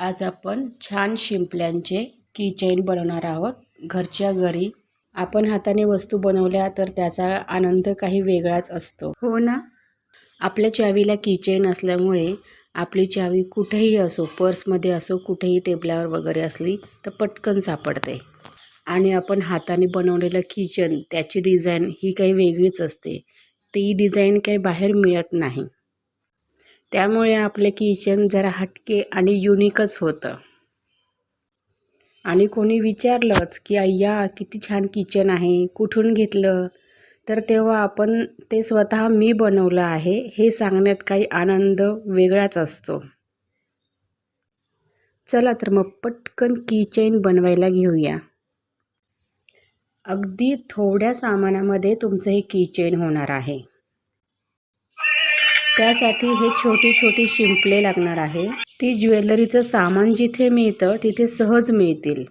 आज आपण छान शिंपल्यांचे कीचेन बनवणार आहोत. घरच्या घरी आपण हाताने वस्तू बनवल्या तर त्याचा आनंद काही वेगळाच असतो. हो ना? आपल्या चावीला कीचेन असल्यामुळे आपली चावी कुठेही असो पर्समध्ये असो कुठेही टेबलावर वगैरे असली तर पटकन सापडते. आणि आपण हाताने बनवलेलं किचन त्याची डिझाईन ही काही वेगळीच असते. ती डिझाईन काही बाहेर मिळत नाही. त्यामुळे आपले किचन जरा हटके आणि युनिकच होतं. आणि कोणी विचारलंच की अय्या किती छान किचन आहे कुठून घेतलं? तर तेव्हा आपण ते स्वतः मी बनवलं आहे हे सांगण्यात काही आनंद वेगळाच असतो. चला तर मग पटकन किचन बनवायला घेऊया. अगदी थोड्या सामानामध्ये तुमचं हे किचेन होणार आहे. त्यासाठी हे छोटी छोटी शिंपले लागणार आहे. ती ज्वेलरीचं सामान जिथे मिळतं तिथे सहज मिळतील.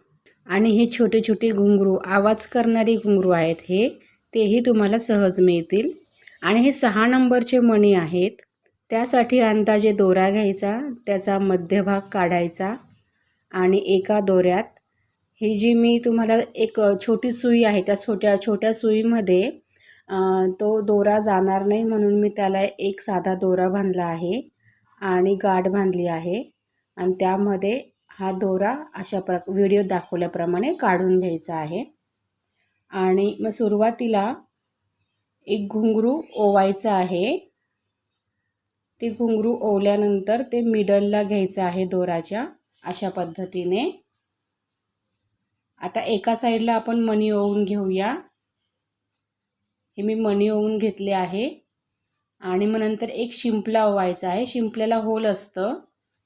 आणि हे छोटे छोटे घुंगरू आवाज करणारे घुंगरू आहेत हे तेही तुम्हाला सहज मिळतील. आणि हे सहा नंबरचे मणी आहेत. त्यासाठी अंदाजे दोरा घ्यायचा त्याचा मध्यभाग काढायचा आणि एका दोऱ्यात. ही जी मी तुम्हाला एक छोटी सुई आहे त्या छोट्या छोट्या सुईमध्ये तो दोरा जाणार नाही म्हणून मी त्याला एक साधा दोरा बांधला आहे आणि गाठ बांधली आहे. आणि त्यामध्ये हा दोरा अशा प्र व्हिडिओ दाखवल्याप्रमाणे काढून घ्यायचा आहे. आणि मग सुरुवातीला एक घुंगरू ओवायचं आहे. ते घुंगरू ओवल्यानंतर ते मिडलला घ्यायचं आहे दोराच्या अशा पद्धतीने. आता एका साईडला आपण मनी ओवून घेऊया. हे मी मणी ओवून घेतले आहे. आणि मग नंतर एक शिंपला ओवायचा आहे. शिंपल्याला होल असतं.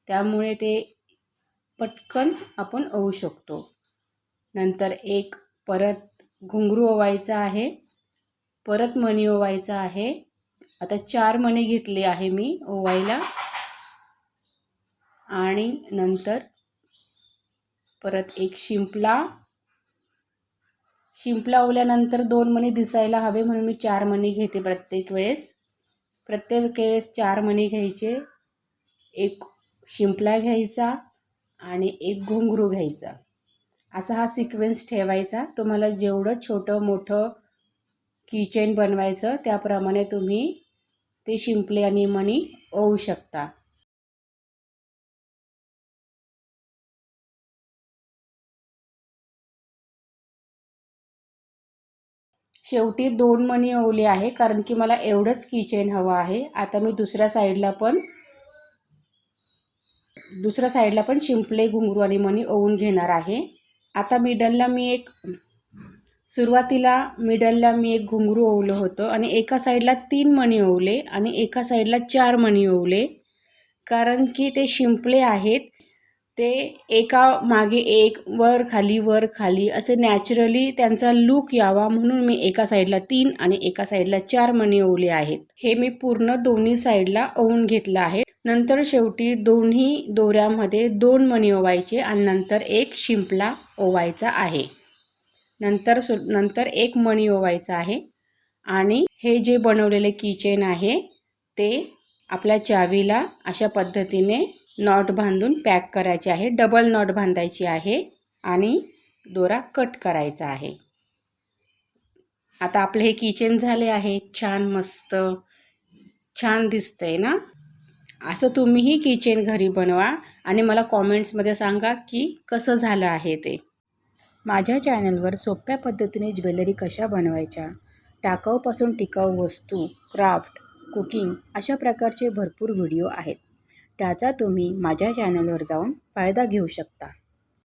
त्यामुळे ते पटकन आपण ओवू शकतो. नंतर एक परत घुंगरू ओवायचा आहे. परत मणी ओवायचा आहे. आता चार मणी घेतले आहे मी ओवायला. आणि नंतर परत एक शिंपला. शिंपला ओवल्यानंतर दोन मणी दिसायला हवे म्हणून मी चार मणी घेते प्रत्येक वेळेस. प्रत्येक वेळेस चार मणी घ्यायचे. एक शिंपला घ्यायचा आणि एक घुंगरू घ्यायचा. असा हा सिक्वेन्स ठेवायचा. तुम्हाला जेवढं छोटं मोठं किचेन बनवायचं त्याप्रमाणे तुम्ही ते शिंपले आणि मणी ओवू शकता. शेवटी दोन मणी ओवले आहे कारण की मला एवढंच किचेन हवं आहे. आता मी दुसऱ्या साईडला पण दुसऱ्या साईडला पण शिंपले घुंगरू आणि मणी ओवून घेणार आहे. आता मिडलला मी एक सुरुवातीला मिडलला मी एक घुंगरू ओवलं होतं आणि एका साईडला तीन मणी ओवले आणि एका साईडला चार मणी ओवले. कारण की ते शिंपले आहेत ते एका मागे एक वर खाली वर खाली असे नॅचरली त्यांचा लूक यावा म्हणून मी एका साईडला तीन आणि एका साईडला चार मणी ओवले आहेत. हे मी पूर्ण दोन्ही साईडला ओवून घेतलं आहे. नंतर शेवटी दोन्ही दोऱ्यामध्ये दोन मणी ओवायचे आणि नंतर एक शिंपला ओवायचा आहे. नंतर सु नंतर एक मणी ओवायचा आहे. आणि हे जे बनवलेले किचेन आहे ते आपल्या चावीला अशा पद्धतीने नॉट बांधून पॅक करायचे आहे. डबल नॉट बांधायची आहे आणि दोरा कट करायचा आहे. आता आपले हे किचन झाले आहे. छान मस्त छान दिसतंय ना? असं तुम्हीही किचन घरी बनवा आणि मला कॉमेंट्समध्ये सांगा की कसं झालं आहे ते. माझ्या चॅनलवर सोप्या पद्धतीने ज्वेलरी कशा बनवायच्या? टाकाऊपासून टिकाऊ वस्तू क्राफ्ट कुकिंग अशा प्रकारचे भरपूर व्हिडिओ आहेत. त्याचा तुम्ही माझ्या चॅनलवर जाऊन फायदा घेऊ शकता.